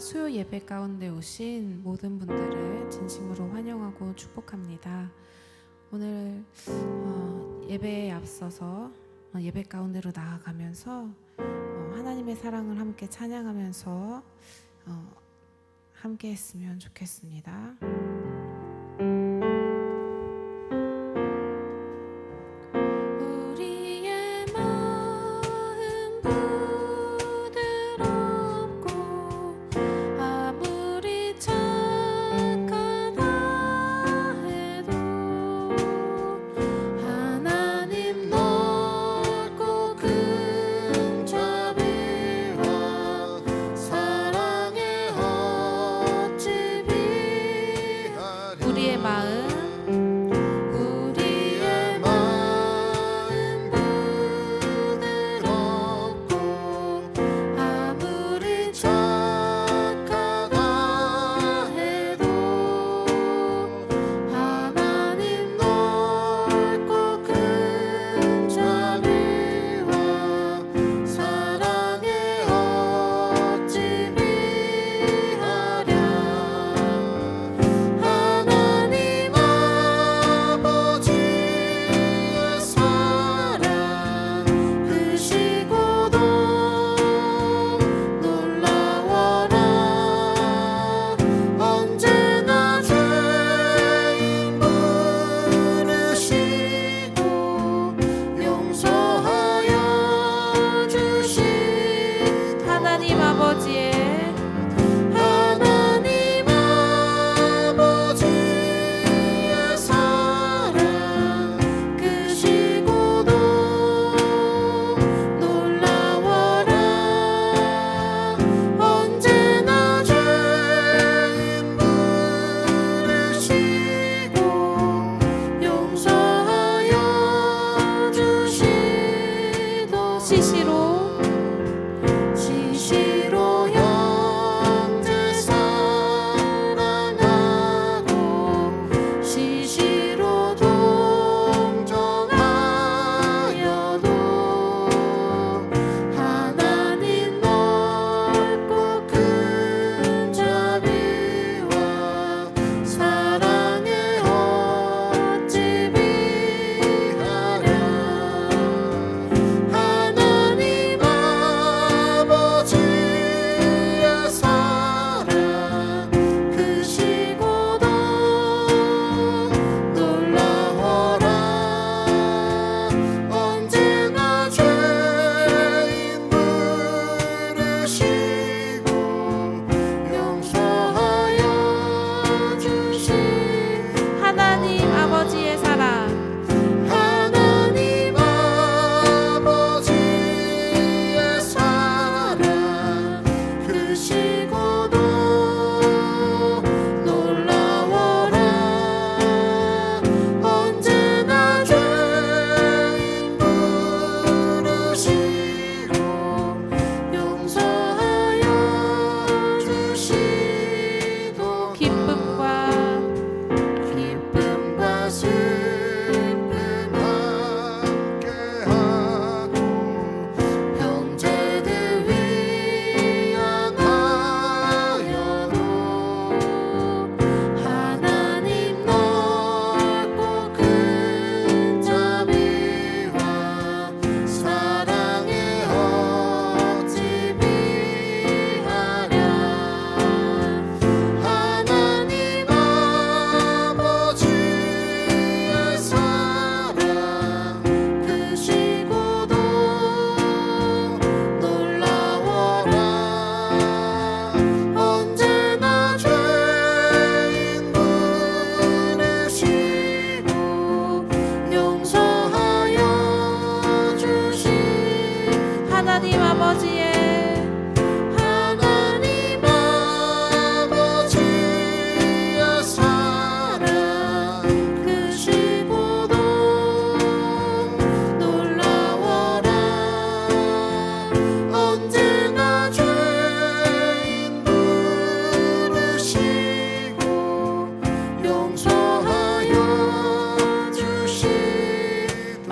수요 예배 가운데 오신 모든 분들을 진심으로 환영하고 축복합니다. 오늘 어, 예배에 앞서서 어, 예배 가운데로 나아가면서 어, 하나님의 사랑을 함께 찬양하면서 어, 함께 했으면 좋겠습니다.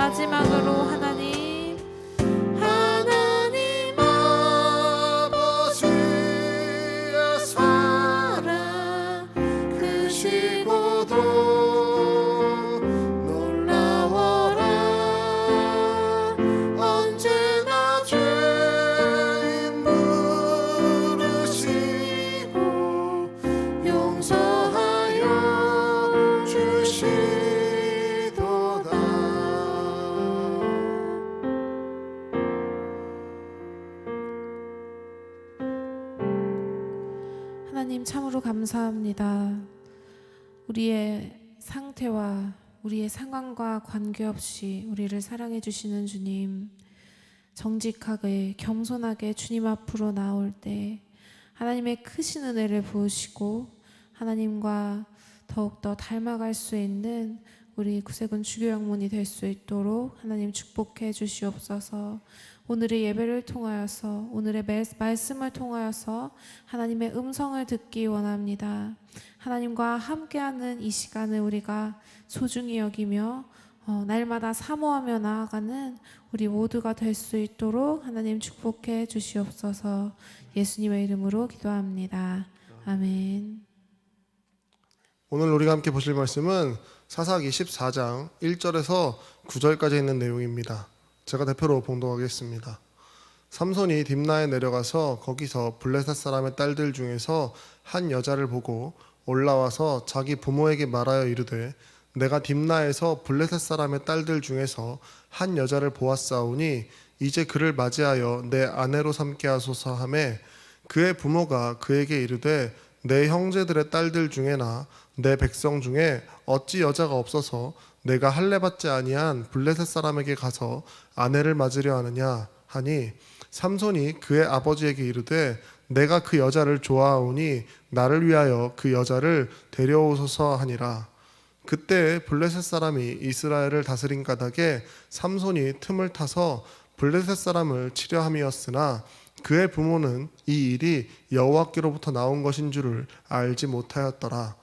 마지막으로 하나님 감사합니다. 우리의 상태와 우리의 상황과 관계없이 우리를 사랑해 주시는 주님, 정직하게 겸손하게 주님 앞으로 나올 때 하나님의 크신 은혜를 부으시고 하나님과 더욱더 닮아갈 수 있는 우리 구세군 주교 영문이 될 수 있도록 하나님 축복해 주시옵소서. 오늘의 예배를 통하여서 오늘의 말- 말씀을 통하여서 하나님의 음성을 듣기 원합니다. 하나님과 함께하는 이 시간을 우리가 소중히 여기며 어, 날마다 사모하며 나아가는 우리 모두가 될 수 있도록 하나님 축복해 주시옵소서. 예수님의 이름으로 기도합니다. 아멘. 오늘 우리가 함께 보실 말씀은 사사기 14장 1절에서 9절까지 있는 내용입니다. 제가 대표로 봉독하겠습니다. 삼손이 딥나에 내려가서 거기서 블레셋 사람의 딸들 중에서 한 여자를 보고 올라와서 자기 부모에게 말하여 이르되 내가 딥나에서 블레셋 사람의 딸들 중에서 한 여자를 보았사오니 이제 그를 맞이하여 내 아내로 삼게 하소서 하매 그의 부모가 그에게 이르되 내 형제들의 딸들 중에나 내 백성 중에 어찌 여자가 없어서 내가 할례 받지 아니한 블레셋 사람에게 가서 아내를 맞으려 하느냐 하니 삼손이 그의 아버지에게 이르되 내가 그 여자를 좋아하오니 나를 위하여 그 여자를 데려오소서 하니라 그때 블레셋 사람이 이스라엘을 다스린 까닭에 삼손이 틈을 타서 블레셋 사람을 치려 함이었으나 그의 부모는 이 일이 여호와께로부터 나온 것인 줄을 알지 못하였더라.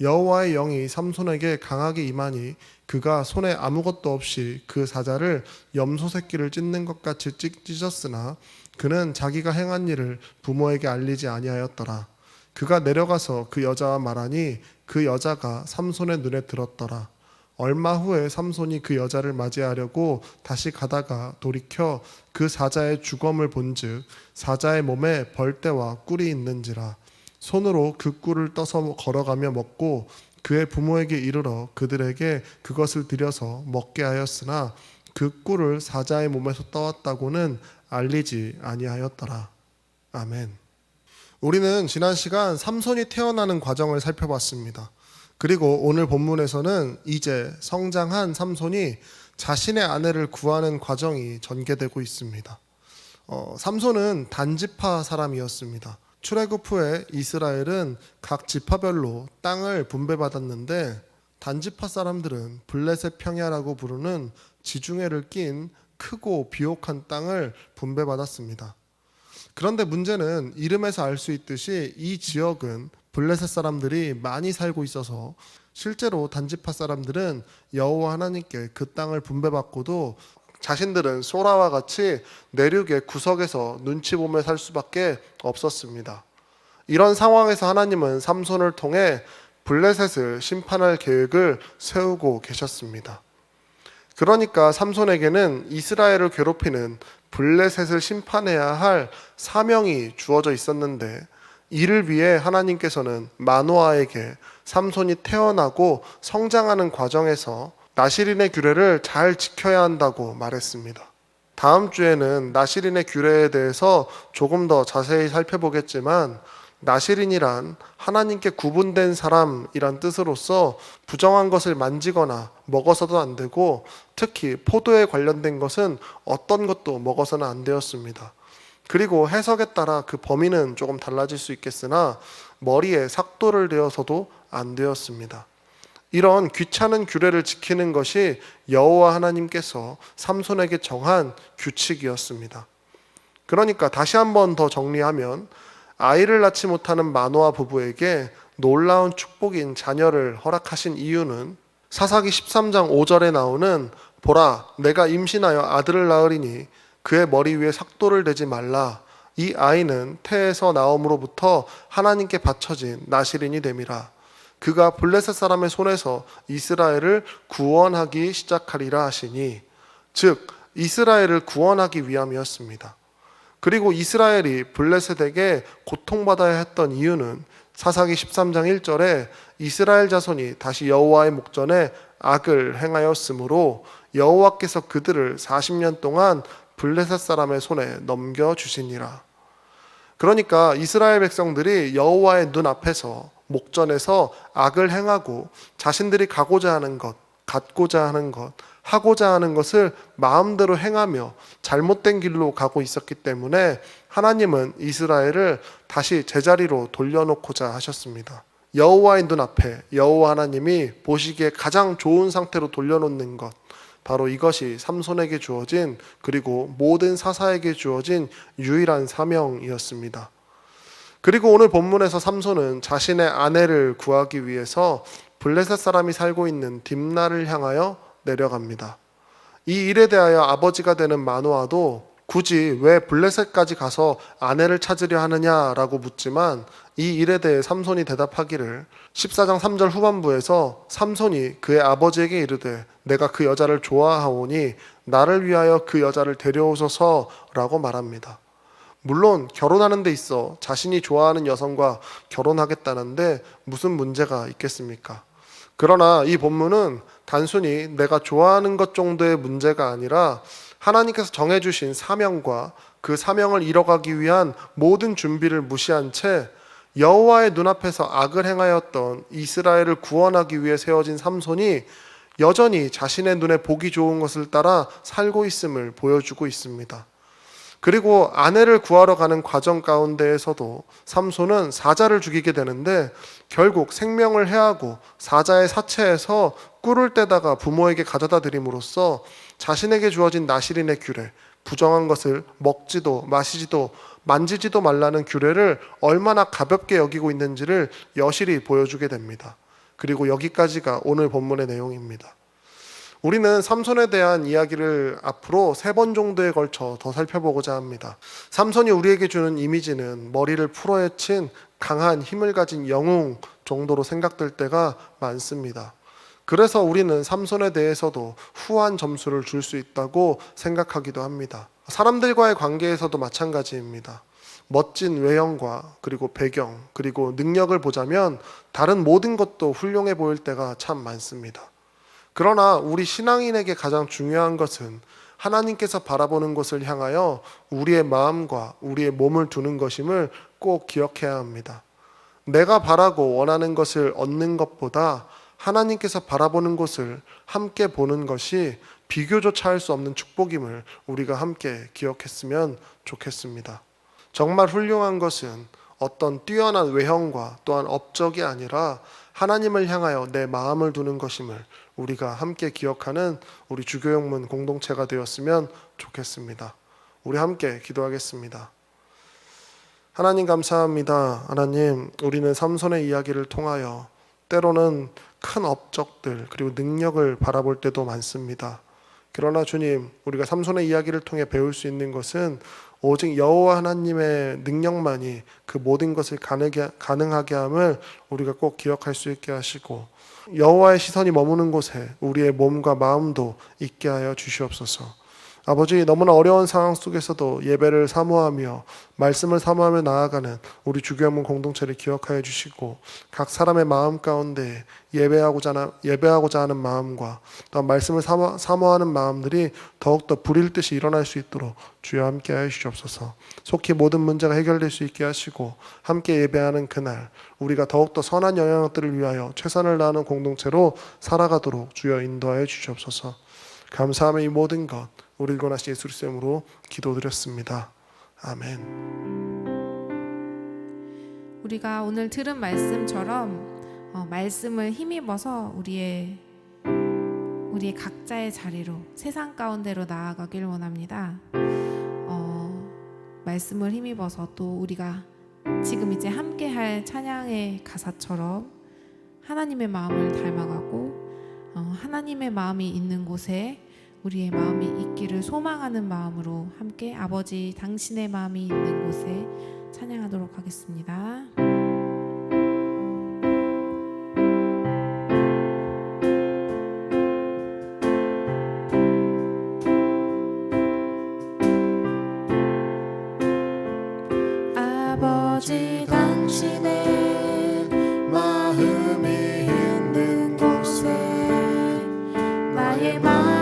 여호와의 영이 삼손에게 강하게 임하니 그가 손에 아무것도 없이 그 사자를 염소 새끼를 찢는 것 같이 찢- 찢었으나 그는 자기가 행한 일을 부모에게 알리지 아니하였더라. 그가 내려가서 그 여자와 말하니 그 여자가 삼손의 눈에 들었더라. 얼마 후에 삼손이 그 여자를 맞이하려고 다시 가다가 돌이켜 그 사자의 주검을 본즉 사자의 몸에 벌떼와 꿀이 있는지라 손으로 그 꿀을 떠서 걸어가며 먹고 그의 부모에게 이르러 그들에게 그것을 들여서 먹게 하였으나 그 꿀을 사자의 몸에서 떠왔다고는 알리지 아니하였더라. 아멘. 우리는 지난 시간 삼손이 태어나는 과정을 살펴봤습니다. 그리고 오늘 본문에서는 이제 성장한 삼손이 자신의 아내를 구하는 과정이 전개되고 있습니다. 어, 삼손은 단지파 사람이었습니다. 출애굽 후에 이스라엘은 각 지파별로 땅을 분배받았는데 단지파 사람들은 블레셋 평야라고 부르는 지중해를 낀 크고 비옥한 땅을 분배받았습니다. 그런데 문제는 이름에서 알 수 있듯이 이 지역은 블레셋 사람들이 많이 살고 있어서 실제로 단지파 사람들은 여호와 하나님께 그 땅을 분배받고도 자신들은 소라와 같이 내륙의 구석에서 눈치 보며 살 수밖에 없었습니다. 이런 상황에서 하나님은 삼손을 통해 블레셋을 심판할 계획을 세우고 계셨습니다. 그러니까 삼손에게는 이스라엘을 괴롭히는 블레셋을 심판해야 할 사명이 주어져 있었는데 이를 위해 하나님께서는 마노아에게 삼손이 태어나고 성장하는 과정에서 나시린의 규례를 잘 지켜야 한다고 말했습니다. 다음 주에는 나시린의 규례에 대해서 조금 더 자세히 살펴보겠지만 나시린이란 하나님께 구분된 사람이란 뜻으로서 부정한 것을 만지거나 먹어서도 안 되고 특히 포도에 관련된 것은 어떤 것도 먹어서는 안 되었습니다. 그리고 해석에 따라 그 범위는 조금 달라질 수 있겠으나 머리에 삭도를 대어서도 안 되었습니다. 이런 귀찮은 규례를 지키는 것이 여호와 하나님께서 삼손에게 정한 규칙이었습니다. 그러니까 다시 한 번 더 정리하면 아이를 낳지 못하는 마노아 부부에게 놀라운 축복인 자녀를 허락하신 이유는 사사기 13장 5절에 나오는 보라 내가 임신하여 아들을 낳으리니 그의 머리 위에 삭도를 대지 말라 이 아이는 태에서 나옴으로부터 하나님께 바쳐진 나시린이 됨이라 그가 블레셋 사람의 손에서 이스라엘을 구원하기 시작하리라 하시니 즉 이스라엘을 구원하기 위함이었습니다. 그리고 이스라엘이 블레셋에게 고통받아야 했던 이유는 사사기 13장 1절에 이스라엘 자손이 다시 여호와의 목전에 악을 행하였으므로 여호와께서 그들을 40년 동안 블레셋 사람의 손에 넘겨 주시니라. 그러니까 이스라엘 백성들이 여호와의 눈 앞에서 목전에서 악을 행하고 자신들이 가고자 하는 것, 갖고자 하는 것, 하고자 하는 것을 마음대로 행하며 잘못된 길로 가고 있었기 때문에 하나님은 이스라엘을 다시 제자리로 돌려놓고자 하셨습니다. 여호와의 눈 앞에 여호와 하나님이 보시기에 가장 좋은 상태로 돌려놓는 것 바로 이것이 삼손에게 주어진 그리고 모든 사사에게 주어진 유일한 사명이었습니다. 그리고 오늘 본문에서 삼손은 자신의 아내를 구하기 위해서 블레셋 사람이 살고 있는 딥나를 향하여 내려갑니다. 이 일에 대하여 아버지가 되는 마노아도 굳이 왜 블레셋까지 가서 아내를 찾으려 하느냐라고 묻지만 이 일에 대해 삼손이 대답하기를 14장 3절 후반부에서 삼손이 그의 아버지에게 이르되 내가 그 여자를 좋아하오니 나를 위하여 그 여자를 데려오소서라고 말합니다. 물론 결혼하는 데 있어 자신이 좋아하는 여성과 결혼하겠다는데 무슨 문제가 있겠습니까? 그러나 이 본문은 단순히 내가 좋아하는 것 정도의 문제가 아니라 하나님께서 정해주신 사명과 그 사명을 이뤄가기 위한 모든 준비를 무시한 채 여호와의 눈앞에서 악을 행하였던 이스라엘을 구원하기 위해 세워진 삼손이 여전히 자신의 눈에 보기 좋은 것을 따라 살고 있음을 보여주고 있습니다. 그리고 아내를 구하러 가는 과정 가운데에서도 삼손은 사자를 죽이게 되는데 결국 생명을 해하고 사자의 사체에서 꿀을 떼다가 부모에게 가져다 드림으로써 자신에게 주어진 나시린의 규례, 부정한 것을 먹지도 마시지도 만지지도 말라는 규례를 얼마나 가볍게 여기고 있는지를 여실히 보여주게 됩니다. 그리고 여기까지가 오늘 본문의 내용입니다. 우리는 삼손에 대한 이야기를 앞으로 세 번 정도에 걸쳐 더 살펴보고자 합니다. 삼손이 우리에게 주는 이미지는 머리를 풀어헤친 강한 힘을 가진 영웅 정도로 생각될 때가 많습니다. 그래서 우리는 삼손에 대해서도 후한 점수를 줄 수 있다고 생각하기도 합니다. 사람들과의 관계에서도 마찬가지입니다. 멋진 외형과 그리고 배경 그리고 능력을 보자면 다른 모든 것도 훌륭해 보일 때가 참 많습니다. 그러나 우리 신앙인에게 가장 중요한 것은 하나님께서 바라보는 것을 향하여 우리의 마음과 우리의 몸을 두는 것임을 꼭 기억해야 합니다. 내가 바라고 원하는 것을 얻는 것보다 하나님께서 바라보는 것을 함께 보는 것이 비교조차 할 수 없는 축복임을 우리가 함께 기억했으면 좋겠습니다. 정말 훌륭한 것은 어떤 뛰어난 외형과 또한 업적이 아니라 하나님을 향하여 내 마음을 두는 것임을 우리가 함께 기억하는 우리 주교영문 공동체가 되었으면 좋겠습니다. 우리 함께 기도하겠습니다. 하나님 감사합니다. 하나님, 우리는 삼손의 이야기를 통하여 때로는 큰 업적들 그리고 능력을 바라볼 때도 많습니다. 그러나 주님, 우리가 삼손의 이야기를 통해 배울 수 있는 것은 오직 여호와 하나님의 능력만이 그 모든 것을 가능하게, 함을 우리가 꼭 기억할 수 있게 하시고 여호와의 시선이 머무는 곳에 우리의 몸과 마음도 있게 하여 주시옵소서. 아버지 너무나 어려운 상황 속에서도 예배를 사모하며 말씀을 사모하며 나아가는 우리 주교문 공동체를 기억하여 주시고 각 사람의 마음 가운데 예배하고자 예배하고자 하는 마음과 또 말씀을 사모, 사모하는 마음들이 더욱더 불일 듯이 일어날 수 있도록 주여 함께 하여 주시옵소서. 속히 모든 문제가 해결될 수 있게 하시고 함께 예배하는 그날 우리가 더욱더 선한 영향들을 위하여 최선을 다하는 공동체로 살아가도록 주여 인도하여 주시옵소서. 감사하며 이 모든 것 우리 일관하신 예수 그리스도로 기도드렸습니다. 아멘. 우리가 오늘 들은 말씀처럼 어, 말씀을 힘입어서 우리의 우리의 각자의 자리로 세상 가운데로 나아가길 원합니다. 어, 말씀을 힘입어서 또 우리가 지금 이제 함께 할 찬양의 가사처럼 하나님의 마음을 닮아가고 어, 하나님의 마음이 있는 곳에 우리의 마음이 있기를 소망하는 마음으로 함께 아버지 당신의 마음이 있는 곳에 찬양하도록 하겠습니다. 마음이 있는 곳에 나의 마음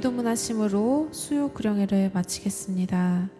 주기도문 하심으로 수요 구령회를 마치겠습니다.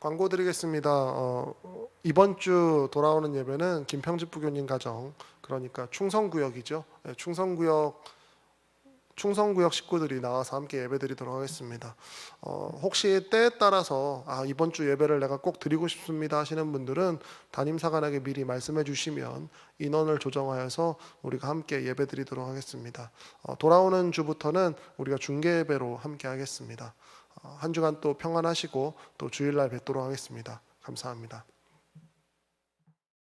광고 드리겠습니다. 어, 이번 주 돌아오는 예배는 김평집 부교님 가정 그러니까 충성구역이죠. 네, 충성구역 충성구역 식구들이 나와서 함께 예배 드리도록 하겠습니다. 어, 혹시 때에 따라서 아, 이번 주 예배를 내가 꼭 드리고 싶습니다 하시는 분들은 담임사관에게 미리 말씀해 주시면 인원을 조정하여서 우리가 함께 예배 드리도록 하겠습니다. 어, 돌아오는 주부터는 우리가 중계 예배로 함께 하겠습니다. 어, 한 주간 또 평안하시고 또 주일날 뵙도록 하겠습니다. 감사합니다.